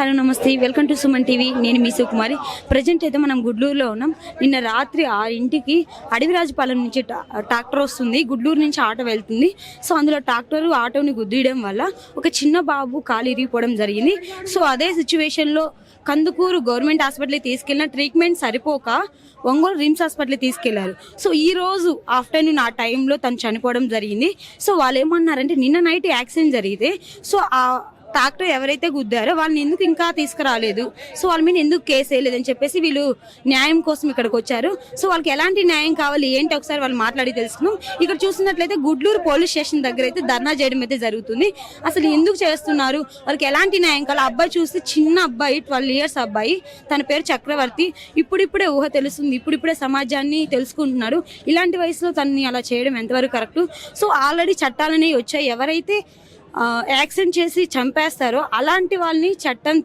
Hello నమస్తే. Welcome to Suman TV. నేను మీ సుకుమారి. ప్రజెంట్ అయితే మనం గుడ్లూరులో ఉన్నాం. నిన్న రాత్రి ఆ ఇంటికి అడవిరాజుపాలెం నుంచి టా- ట్రాక్టర్ వస్తుంది. గుడ్లూరు నుంచి ఆటో వెళ్తుంది. సో అందులో ట్రాక్టర్ ఆటోని గుద్దియడం వల్ల ఒక చిన్న బాబు కాలు ఇరిగిపోవడం జరిగింది. సో అదే సిచ్యువేషన్లో కందుకూరు గవర్నమెంట్ హాస్పిటల్కి తీసుకెళ్ళిన ట్రీట్మెంట్ సరిపోక ఒంగోలు రిమ్స్ హాస్పిటల్కి తీసుకెళ్ళారు. సో ఈ రోజు ఆఫ్టర్నూన్ ఆ టైంలో తను చనిపోవడం జరిగింది. సో వాళ్ళు ఏమన్నారంటే నిన్న నైట్ యాక్సిడెంట్ జరిగితే సో ఆ ట్రాక్టర్ ఎవరైతే గుద్దారో వాళ్ళని ఎందుకు ఇంకా తీసుకురాలేదు? సో వాళ్ళ మీద ఎందుకు కేసు వేయలేదని చెప్పేసి వీళ్ళు న్యాయం కోసం ఇక్కడికి వచ్చారు. సో వాళ్ళకి ఎలాంటి న్యాయం కావాలి? ఏంటి? ఒకసారి వాళ్ళు మాట్లాడి తెలుసుకున్నాం ఇక్కడ చూసినట్లయితే గుడ్లూరు పోలీస్ స్టేషన్ దగ్గర అయితే ధర్నా చేయడం అయితే జరుగుతుంది. అసలు ఎందుకు చేస్తున్నారు? వాళ్ళకి ఎలాంటి న్యాయం కావాలి? అబ్బాయి చూస్తే చిన్న అబ్బాయి ట్వెల్వ్ ఇయర్స్ అబ్బాయి. తన పేరు చక్రవర్తి. ఇప్పుడిప్పుడే ఊహ తెలుస్తుంది. ఇప్పుడిప్పుడే సమాజాన్ని తెలుసుకుంటున్నాడు ఇలాంటి వయసులో తనని అలా చేయడం ఎంతవరకు కరెక్ట్? సో ఆల్రెడీ చట్టాలనేవి వచ్చాయి. ఎవరైతే యాక్సిడెంట్ చేసి చంపేస్తారో అలాంటి వాళ్ళని చట్టం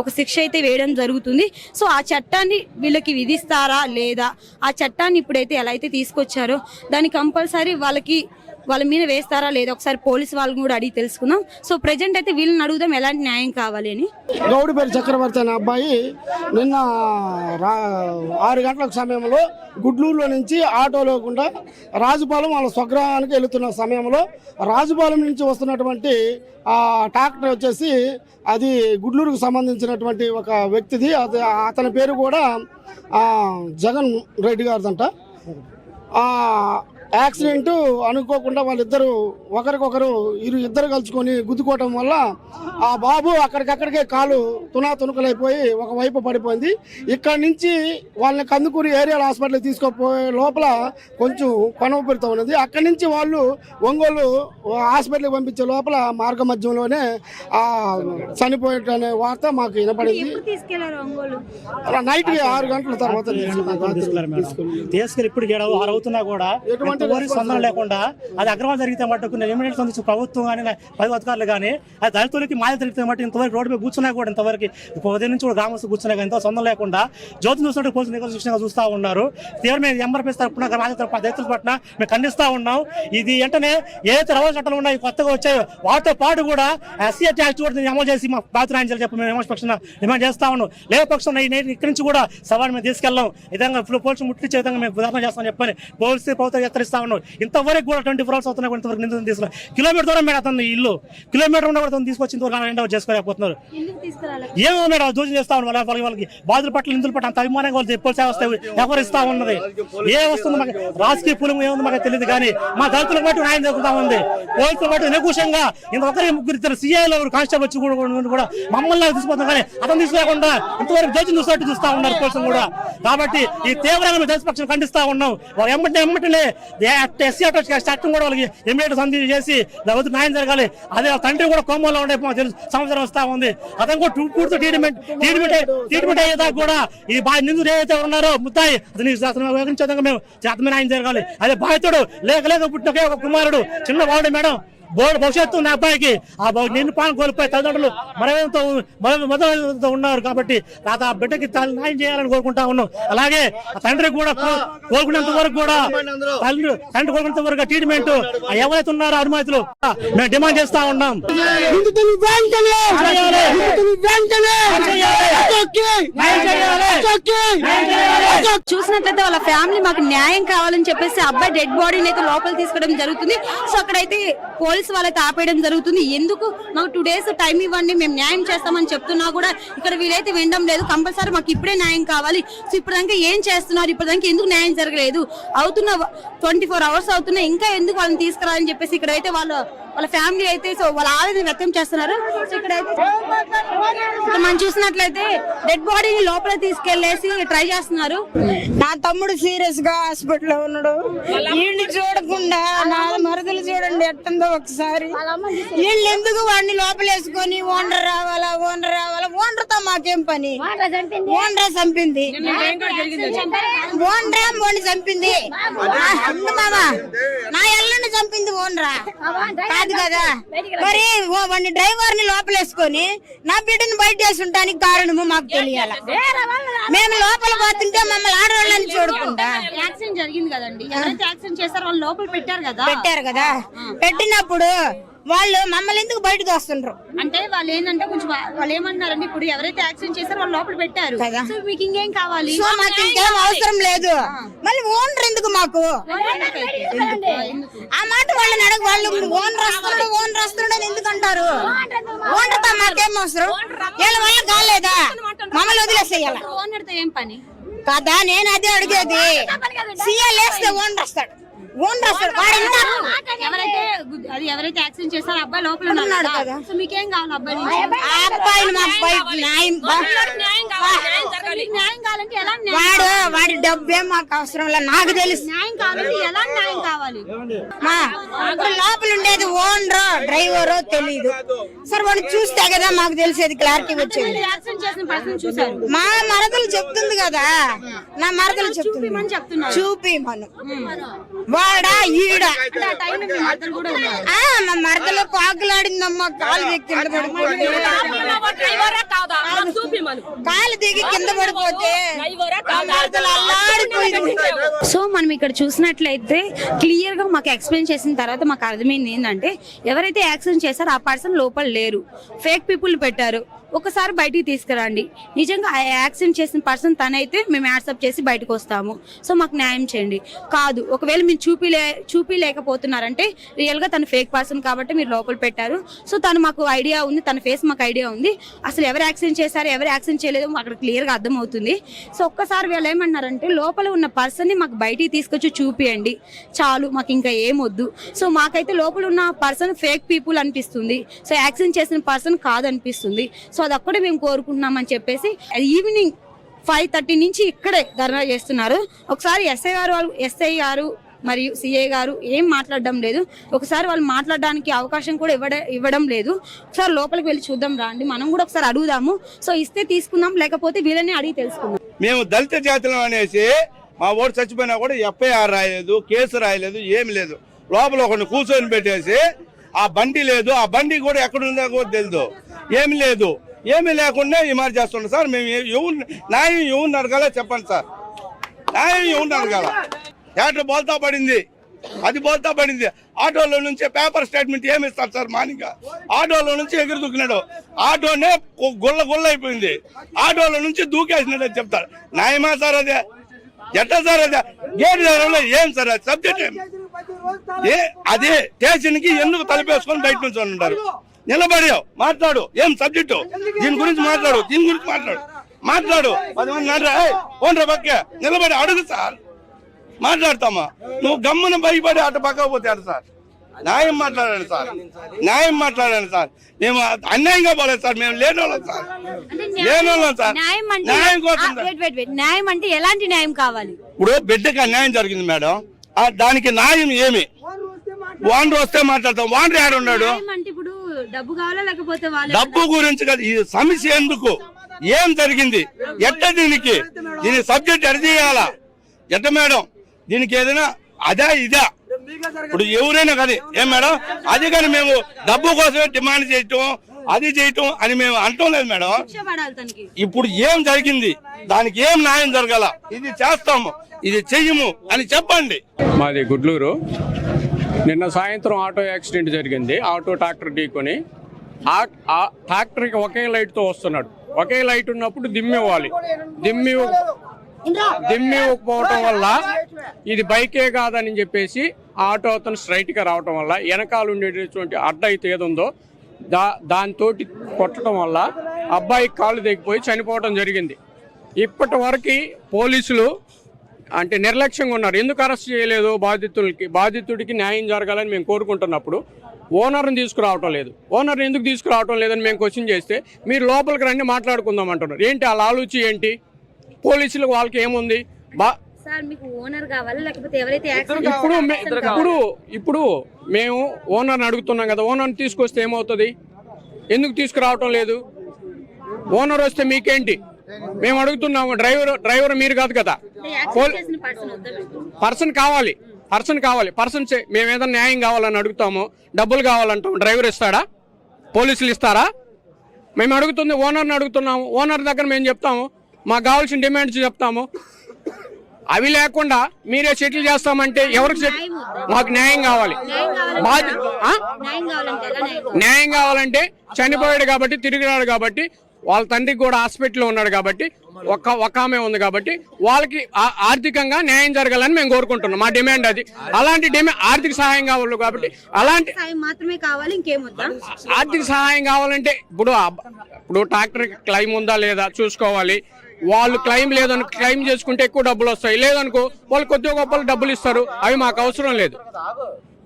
ఒక శిక్ష అయితే వేయడం జరుగుతుంది. సో ఆ చట్టాన్ని వీళ్ళకి విధిస్తారా లేదా? ఆ చట్టాన్ని ఇప్పుడైతే ఎలా అయితే తీసుకొచ్చారో దాన్ని కంపల్సరీ వాళ్ళకి వాళ్ళ మీద వేస్తారా లేదా ఒకసారి పోలీస్ వాళ్ళని కూడా అడిగి తెలుసుకుందాం. సో ప్రజెంట్ అయితే వీళ్ళని అడుగుదాం ఎలాంటి న్యాయం కావాలి అని. గౌడిపల్లి చక్రవర్తి అనే అబ్బాయి నిన్న రా ఆరు గంటల సమయంలో గుడ్లూరులో నుంచి ఆటోలో గుండా రాజుపాలెం వాళ్ళ స్వగ్రహానికి వెళుతున్న సమయంలో రాజుపాలెం నుంచి వస్తున్నటువంటి ఆ ట్రాక్టర్ వచ్చేసి అది గుడ్లూరుకు సంబంధించినటువంటి ఒక వ్యక్తిది. అది అతని పేరు కూడా జగన్ రెడ్డి గారిదంట. యాక్సిడెంట్ అనుకోకుండా వాళ్ళిద్దరు ఒకరికొకరు ఇరు ఇద్దరు కలుసుకొని గుద్దుకోవటం వల్ల ఆ బాబు అక్కడికక్కడికే కాలు తునా తునుకలైపోయి ఒకవైపు పడిపోయింది. ఇక్కడ నుంచి వాళ్ళని కందుకూరి ఏరియల్ హాస్పిటల్ తీసుకుపోయే లోపల కొంచెం కొనవపెడుతూ ఉన్నది. అక్కడి నుంచి వాళ్ళు ఒంగోలు హాస్పిటల్కి పంపించే లోపల మార్గ మధ్యంలోనే ఆ చనిపోయేటనే వార్త మాకు వినపడింది. నైట్ ఆరు గంటల తర్వాత తీసుకెళ్ళారు మేడం. తీసుకెళ్ళి ఇప్పుడు ఆరు అవుతున్నా కూడా ఎటువంటి ఎంతవరకు స్పందన లేకుండా అది అగ్రవాల్ జరిగితే మటుకు ఇమీడియట్ స్పందించి ప్రభుత్వం కానీ పై అధికారులు కానీ అది దళితులకి మాయ జరిగితే మటు ఇంతవరకు రోడ్డు మీద కూర్చున్నా కూడా ఇంతవరకు ఉదయం నుంచి కూడా గ్రామస్తులు కూర్చున్నా కానీ ఎంతో స్పందన లేకుండా జ్యోతి చూసినట్టు పోలీసు నిరసన చూస్తూ ఉన్నారు. తీవ్ర మీద ఎంఆర్పీఎస్ తరపున రాజ తరపున దళితుల పట్ల మేము ఖండిస్తా ఉన్నాం. ఇది వెంటనే ఏదైతే రవాణా చట్టాలు ఉన్నాయి కొత్తగా వచ్చాయో వాటితో పాటు కూడా ఎస్సీ యాక్ట్ కూడా అమలు చేసి మా బాధితులు చెప్పి మేము విమర్శ పక్షాన డిమాండ్ చేస్తా ఉన్నాం. లేక పక్షం ఇక్కడి నుంచి కూడా సవాల్ మేము తీసుకెళ్ళాం. విధంగా ఇప్పుడు పోలీసులు ముట్టించే విధంగా మేము ఉదాహరణ చేస్తామని చెప్పని పోలీసు ప్రభుత్వం హెచ్చరిస్తా ఉన్నాం ఇంతవరకు కూడా ట్వంటీ ఫోర్ అవర్స్ అవుతున్నా కూడా ఇంతవరకు నిందితులు తీసుకురా. కిలోమీటర్ దూరం మేడం అతను ఇల్లు. కిలోమీటర్ ఉన్న కూడా అతను తీసుకొచ్చి ఇంతవరకు హ్యాండ్ ఓవర్ చేసుకోలేకపోతున్నారు ఏమో మేడం దూరం చేస్తా ఉన్నారు వాళ్ళ వాళ్ళకి వాళ్ళకి బాధల పట్ల నిందుల పట్ల అంత అభిమానంగా వాళ్ళు పోలీసు వ్యవస్థ వ్యవహరిస్తా ఉన్నది? ఏ వస్తుంది మాకు? రాజకీయ పూలం ఏముంది మాకు తెలియదు కానీ మా దళితులకు బట్టి న్యాయం జరుగుతా ఉంది. పోలీసులు బట్టి నికుషంగా ఇంత ఒకరి ముగ్గురు ఇద్దరు సీఐలో కానిస్టేబుల్ వచ్చి కూడా మమ్మల్ని తీసుకుపోతాం కానీ అతను తీసుకోకుండా ఇంతవరకు జడ్జి చూసినట్టు చూస్తా ఉన్నారు పోలీసులు కూడా. కాబట్టి ఈ తీవ్రంగా మేము దళిత పక్షం ఖండిస్తా ఉన్నాం. వాళ్ళు ఎమ్మటి ఎమ్మటినే ఎస్సీ ఆటో చట్టం కూడా వాళ్ళకి ఇమీడియట్ సంధి చేసి లేకపోతే న్యాయం జరగాలి. అదే తండ్రి కూడా కోమంలో ఉండే తెలుసు సంవత్సరం వస్తా ఉంది. అతను కూడా పూర్తి ట్రీట్మెంట్ ట్రీట్మెంట్ ట్రీట్మెంట్ అయ్యేదాకా కూడా ఈ బా నిందులు ఏదైతే ఉన్నారో ముత్తాయి అతని వివరించే విధంగా మేము చేతమే న్యాయం జరగాలి. అదే బాధితుడు లేక లేక పుట్టిన ఒక కుమారుడు చిన్న వాడు మేడం. బోర్డు భవిష్యత్తు ఉన్న అబ్బాయికి. ఆ పాలన కోల్పోయి తల్లిదండ్రులు మరణంతో మొదలతో ఉన్నారు కాబట్టి తాత ఆ బిడ్డకి న్యాయం చేయాలని కోరుకుంటా ఉన్నాం. అలాగే తండ్రి కూడా కోరుకునేంత వరకు కూడా తల్లి తండ్రి కోరుకునేంత వరకు ట్రీట్మెంట్ ఎవరైతే ఉన్నారో అనుమతులు మేము డిమాండ్ చేస్తా ఉన్నాం. వెంటనే! చూసినట్లయితే వాళ్ళ ఫ్యామిలీ మాకు న్యాయం కావాలని చెప్పేసి అబ్బాయి డెడ్ బాడీని అయితే లోపల తీసుకోవడం జరుగుతుంది. సో అక్కడైతే పోలీసు వాళ్ళైతే ఆపేయడం జరుగుతుంది. ఎందుకు? మాకు టూ డేస్ టైం ఇవ్వండి మేము న్యాయం చేస్తామని చెప్తున్నా కూడా ఇక్కడ వీలైతే వినడం లేదు. కంపల్సరీ మాకు ఇప్పుడే న్యాయం కావాలి. సో ఇప్పటిదాకా ఏం చేస్తున్నారు? ఇప్పటిదాకా ఎందుకు న్యాయం జరగలేదు? అవుతున్న ట్వంటీ ఫోర్ అవర్స్ అవుతున్నా ఇంకా ఎందుకు వాళ్ళని తీసుకురాలని చెప్పేసి ఇక్కడైతే వాళ్ళు వాళ్ళ ఫ్యామిలీ అయితే సో వాళ్ళ ఆవేదన వ్యక్తం చేస్తున్నారు. సో ఇక్కడైతే ఇక్కడ మనం చూసినట్లయితే డెడ్ బాడీని లోపల తీసుకెళ్ళేసి ట్రై చేస్తున్నారు. నా తమ్ముడు సీరియస్గా హాస్పిటల్లో ఉన్నాడు. వీడిని చూడకుండా నా మరదలు చూడండి ఎట్టుందో ఒకసారి. వీళ్ళు ఎందుకు వాడిని లోపలేసుకొని ఓనర్ రావాలా ఓనర్ రావాలా? ఓనర్తో మాకేం పని? ఓనర్ చంపింది. ఓనరా మోని చంపింది. మామ. నా చంపింది ఓనరా. కాదు కదా. మరి వాడిని డ్రైవర్ని లోపలేసుకొని నా బిడ్డని బయట వేసుంటానికి కారణము మాకు తెలియాల? మేము లోపల పోతుంటే మమ్మల్ని ఆడవాళ్ళని చూడకుండా యాక్సిడెంట్ జరిగింది కదండి. ఎవరైతే యాక్సిడెంట్ చేస్తారో వాళ్ళు లోపల పెట్టారు కదా. పెట్టారు కదా. పెట్టినప్పుడు వాళ్ళు మమ్మల్ని ఎందుకు బయటకు వస్తుండ్రు? అంటే వాళ్ళు ఏంటంటే కొంచెం వాళ్ళు ఏమన్నారండి ఇప్పుడు ఎవరైతే యాక్సిడెంట్ చేస్తారో వాళ్ళు లోపల పెట్టారు. కదా. సో మీకు ఇంకేం కావాలి? సో మాకు ఇంకేం అవసరం లేదు. మళ్ళీ ఓనర్ ఎందుకు మాకు? ఆ మాట వాళ్ళని అడగ వాళ్ళు ఓనర్ వస్తున్నాడు ఓనర్ వస్తున్నాడు ఎందుకు అంటారు? ఓనర్తో మాకేం అవసరం? వీళ్ళ వల్ల కాలేదా? మమ్మల్ని వదిలేసేయాల? ఓనర్తో ఏం పని? కదా నేను అదే అడిగేది. సీఎల్ వేస్తే ఓనర్ వస్తాడు. వాడు ఎంత ఎవరైతే గు- అది ఎవరైతే యాక్సిడెంట్ చేస్తారో అబ్బాయి లోపల ఉన్నాడు. ఉన్నాడు కదా. కదా. సో మీకేం కావాలి అబ్బాయి నుంచి? ఆ అబ్బాయిని మా అబ్బాయి న్యాయం మీకు న్యాయం కావాలంటే ఎలా న్యాయం వాడు వాడి డబ్బే మాకు అవసరం లేదు నాకు తెలుసు. న్యాయం కావాలంటే ఎలా న్యాయం కావాలి? మా లోపల ఉండేది ఓనరో డ్రైవరో తెలీదు. సార్ వాడు చూస్తే కదా మాకు తెలిసేది క్లారిటీ వచ్చేది. మా మరదలు చెప్తుంది కదా. నా మరదలు చెప్తుంది. చూపి మను వాడా ఈడ. మీ మరదలు పాకులాడిందమ్మా కాలు దిగి కింద పడిపోతే. కాలు దిగి కింద పడిపోతే అల్లాడిపోయింది. సో మనం ఇక్కడ చూసినట్లయితే క్లియర్గా మాకు ఎక్స్ప్లెయిన్ చేసిన తర్వాత మాకు అర్థమైంది ఏంటంటే ఎవరైతే యాక్సిడెంట్ చేశారో ఆ పర్సన్ లోపల లేరు. ఫేక్ పీపుల్ పెట్టారు. ఒకసారి బయటికి తీసుకురండి. నిజంగా ఆ యాక్సిడెంట్ చేసిన పర్సన్ తనైతే మేము యాక్సెప్ట్ చేసి బయటకు వస్తాము. సో మాకు న్యాయం చేయండి. కాదు ఒకవేళ మీరు చూపిలే చూపిలేకపోతున్నారంటే రియల్గా తను ఫేక్ పర్సన్ కాబట్టి మీరు లోపల పెట్టారు. సో తను మాకు ఐడియా ఉంది తన ఫేస్ మాకు ఐడియా ఉంది. అసలు ఎవరు యాక్సిడెంట్ చేశారు ఎవరు యాక్సిడెంట్ చేయలేదో మాకు అక్కడ క్లియర్గా అర్థమవుతుంది. సో ఒక్కసారి వీళ్ళు ఏమన్నారంటే లోపల ఉన్న పర్సన్ని మాకు బయటికి తీసుకొచ్చి చూపియండి. చాలు మాకు ఇంకా ఏం వద్దు. సో మాకైతే లోపల ఉన్న పర్సన్ ఫేక్ పీపుల్ అనిపిస్తుంది. సో యాక్సిడెంట్ చేసిన పర్సన్ కాదనిపిస్తుంది. సో అది అక్కడే మేము కోరుకుంటున్నామని చెప్పేసి ఈవినింగ్ ఫైవ్ థర్టీ నుంచి ఇక్కడే ధర్నా చేస్తున్నారు. ఒకసారి ఎస్ఐ గారు వాళ్ళు ఎస్ఐ గారు మరియు సిఐ గారు ఏం మాట్లాడడం లేదు. ఒకసారి వాళ్ళు మాట్లాడడానికి అవకాశం కూడా ఇవ్వడ ఇవ్వడం లేదు. ఒకసారి లోపలికి వెళ్ళి చూద్దాం రాండి. మనం కూడా ఒకసారి అడుగుదాము. సో ఇస్తే తీసుకుందాం లేకపోతే వీళ్ళని అడిగి తెలుసుకుందాం. మేము దళిత జాతులం అనేసి మా ఓటు చచ్చిపోయినా కూడా ఎఫ్ఐఆర్ రాయలేదు కేసు రాయలేదు ఏమి లేదు. లోపల ఒకరిని కూర్చొని పెట్టేసి ఆ బండి లేదు. ఆ బండి కూడా ఎక్కడుందో కూడా తెలియదు ఏమి లేదు. ఏమీ లేకుండా ఈ మారి చేస్తున్నాం సార్ మేము ఎవరు న్యాయం ఎవరిని అడగాల చెప్పండి సార్. న్యాయం ఎవరిని అడగాల థియేటర్ బోల్తా పడింది. అది బోల్తా పడింది. ఆటోలో నుంచి పేపర్ స్టేట్మెంట్ ఏమి ఇస్తారు సార్ మానిక ఆటోలో నుంచి ఎగురు దూకినాడు. ఆటోనే గుల్ల గుల్ల అయిపోయింది. ఆటోలో నుంచి దూకేసినాడు అని చెప్తారు న్యాయమా సార్ అదే? ఎట్లా సార్ అదే? గేట్ దగ్గరలో ఏం సార్ అది? సబ్జెక్ట్ ఏం? ఏ అదే స్టేషన్కి ఎందుకు తలపేసుకొని బయట నుంచి ఉంటారు నిలబడావు. మాట్లాడు. ఏం సబ్జెక్టు దీని గురించి మాట్లాడు. దీని గురించి మాట్లాడు. మాట్లాడు. పది మంది నడరా? ఓన్రా పక్కే. నిలబడి అడుగు సార్. మాట్లాడతామా? నువ్వు గమ్మున భయపడి అటు పక్క పోతే అటు సార్? న్యాయం మాట్లాడండి సార్. న్యాయం మాట్లాడండి సార్. మేము అన్యాయంగా పోలేదు సార్. మేము లేని వాళ్ళం సార్. లేని వాళ్ళం సార్. న్యాయం కోసం. న్యాయం అంటే ఎలాంటి న్యాయం కావాలి? ఇప్పుడు బిడ్డకి అన్యాయం జరిగింది మేడం. ఆ దానికి న్యాయం ఏమి? వాండర్ వస్తే మాట్లాడతాం. వాండర్ యాడ్ ఉన్నాడు డబ్బు కావాలా లేకపోతే వాళ్ళు డబ్బు గురించి కదా ఈ సమస్య ఎందుకు? ఏం జరిగింది? ఎట్ట దీనికి? దీని సబ్జెక్ట్ ఎడ చేయాలా? ఎట్ట మేడం? దీనికి ఏదైనా అదా ఇదా? ఇప్పుడు ఎవరైనా కానీ ఏం మేడం? అది కానీ మేము డబ్బు కోసమే డిమాండ్ చేయటం అది చేయటం అని మేము అంటం లేదు మేడం. ఇప్పుడు ఏం జరిగింది? దానికి ఏం న్యాయం జరగాల? ఇది చేస్తాము ఇది చెయ్యము అని చెప్పండి. మాది గుడ్లూరు. నిన్న సాయంత్రం ఆటో యాక్సిడెంట్ జరిగింది. ఆటో ట్రాక్టర్ ఢీకొని ట్రాక్టర్కి ఒకే లైట్తో వస్తున్నాడు. ఒకే లైట్ ఉన్నప్పుడు దిమ్మి ఇవ్వాలి దిమ్మి దిమ్మి ఇవ్వకపోవటం వల్ల ఇది బైకే కాదని చెప్పేసి ఆటో అతను స్ట్రైట్గా రావటం వల్ల వెనకాల ఉండేటటువంటి అడ్డ అయితే ఏదుందో దా దాంతో కొట్టడం వల్ల అబ్బాయి కాళ్ళు తెగిపోయి చనిపోవడం జరిగింది. ఇప్పటి వరకు పోలీసులు అంటే నిర్లక్ష్యంగా ఉన్నారు. ఎందుకు అరెస్ట్ చేయలేదు? బాధితులకి బాధితుడికి న్యాయం జరగాలని మేము కోరుకుంటున్నప్పుడు ఓనర్ని తీసుకురావటం లేదు. ఓనర్ని ఎందుకు తీసుకురావటం లేదని మేము క్వశ్చన్ చేస్తే మీరు లోపలికి రండి మాట్లాడుకుందాం అంటున్నారు. ఏంటి వాళ్ళ ఆలోచన ఏంటి? పోలీసులకు వాళ్ళకి ఏముంది? బా సార్ మీకు ఓనర్ కావాలా? లేకపోతే ఎవరైతే యాక్సిడెంట్ ఇప్పుడు ఇప్పుడు ఇప్పుడు మేము ఓనర్ని అడుగుతున్నాం కదా ఓనర్ని తీసుకొస్తే ఏమవుతుంది? ఎందుకు తీసుకురావటం లేదు? ఓనర్ వస్తే మీకేంటి? మేము అడుగుతున్నాము డ్రైవర్ డ్రైవర్ మీరు కాదు కదా. పర్సన్ కావాలి. పర్సన్ కావాలి. పర్సన్ చే- మేము ఏదైనా న్యాయం కావాలని అడుగుతాము డబ్బులు కావాలంటాం డ్రైవర్ ఇస్తాడా? పోలీసులు ఇస్తారా? మేము అడుగుతుంది ఓనర్ని అడుగుతున్నాము. ఓనర్ దగ్గర మేము చెప్తాము మాకు కావాల్సిన డిమాండ్స్ చెప్తాము. అవి లేకుండా మీరే సెటిల్ చేస్తామంటే ఎవరికి సెటిల్ మాకు న్యాయం కావాలి? న్యాయం కావాలంటే ఎలా? న్యాయం కావాలి? న్యాయం కావాలంటే చనిపోయాడు కాబట్టి తిరిగినాడు కాబట్టి వాళ్ళ తండ్రికి కూడా హాస్పిటల్లో ఉన్నాడు కాబట్టి ఒక్క ఒక ఆమె ఉంది కాబట్టి వాళ్ళకి ఆ- ఆర్థికంగా న్యాయం జరగాలని మేము కోరుకుంటున్నాం. మా డిమాండ్ అది. అలాంటి డిమాండ్ ఆర్థిక సహాయం కావాలి కాబట్టి అలాంటి మాత్రమే కావాలి ఇంకేం వద్దా? ఆర్థిక సహాయం కావాలంటే ఇప్పుడు ఇప్పుడు ట్రాక్టర్ క్లెయిమ్ ఉందా లేదా చూసుకోవాలి. వాళ్ళు క్లెయిమ్ లేదని క్లెయిమ్ చేసుకుంటే ఎక్కువ డబ్బులు వస్తాయి. లేదనుకో వాళ్ళు కొద్దిగా గొప్పలు డబ్బులు ఇస్తారు. అవి మాకు అవసరం లేదు.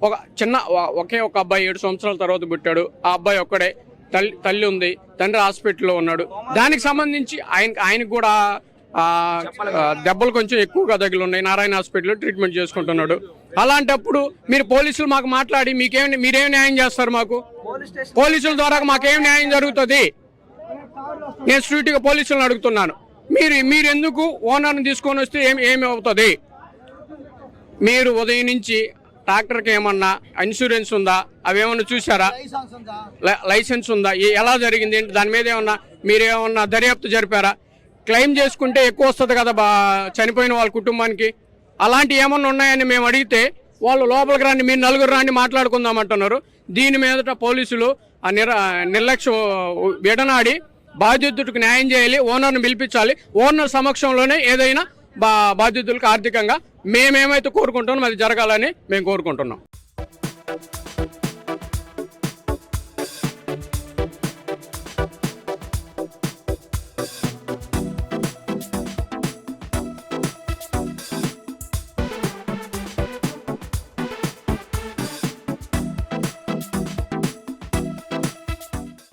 ఒక చిన్న ఒకే ఒక అబ్బాయి ఏడు సంవత్సరాల తర్వాత పుట్టాడు. ఆ అబ్బాయి ఒక్కడే. తల్లి తల్లి ఉంది తండ్రి హాస్పిటల్లో ఉన్నాడు. దానికి సంబంధించి ఆయన ఆయనకు కూడా దెబ్బలు కొంచెం ఎక్కువగా తగిలి ఉన్నాయి. నారాయణ హాస్పిటల్లో ట్రీట్మెంట్ చేసుకుంటున్నాడు. అలాంటప్పుడు మీరు పోలీసులు మాకు మాట్లాడి మీకేం మీరేం న్యాయం చేస్తారు మాకు? పోలీసుల ద్వారా మాకేం న్యాయం జరుగుతుంది? నేను స్ట్రీట్గా పోలీసులను అడుగుతున్నాను. మీరు మీరు ఎందుకు ఓనర్ని తీసుకొని వస్తే ఏమి ఏమి అవుతుంది మీరు ఉదయం నుంచి ట్రాక్టర్కి ఏమన్నా ఇన్సూరెన్స్ ఉందా? అవి ఏమన్నా చూసారా లైసెన్స్ ఉందా? ఎలా జరిగింది? ఏంటి? దాని మీద ఏమన్నా మీరు ఏమన్నా దర్యాప్తు జరిపారా? క్లెయిమ్ చేసుకుంటే ఎక్కువ వస్తుంది కదా బా చనిపోయిన వాళ్ళ కుటుంబానికి. అలాంటి ఏమన్నా ఉన్నాయని మేము అడిగితే వాళ్ళు లోపలికి రండి మీరు నలుగురు రండి మాట్లాడుకుందాం అంటున్నారు. దీని మీదట పోలీసులు ఆ నిర నిర్లక్ష్యం విడనాడి బాధ్యతకు న్యాయం చేయాలి ఓనర్ని పిలిపించాలి. ఓనర్ సమక్షంలోనే ఏదైనా బా బాధ్యతలకు ఆర్థికంగా మేమేమైతే కోరుకుంటున్నాం అది జరగాలని మేము కోరుకుంటున్నాం.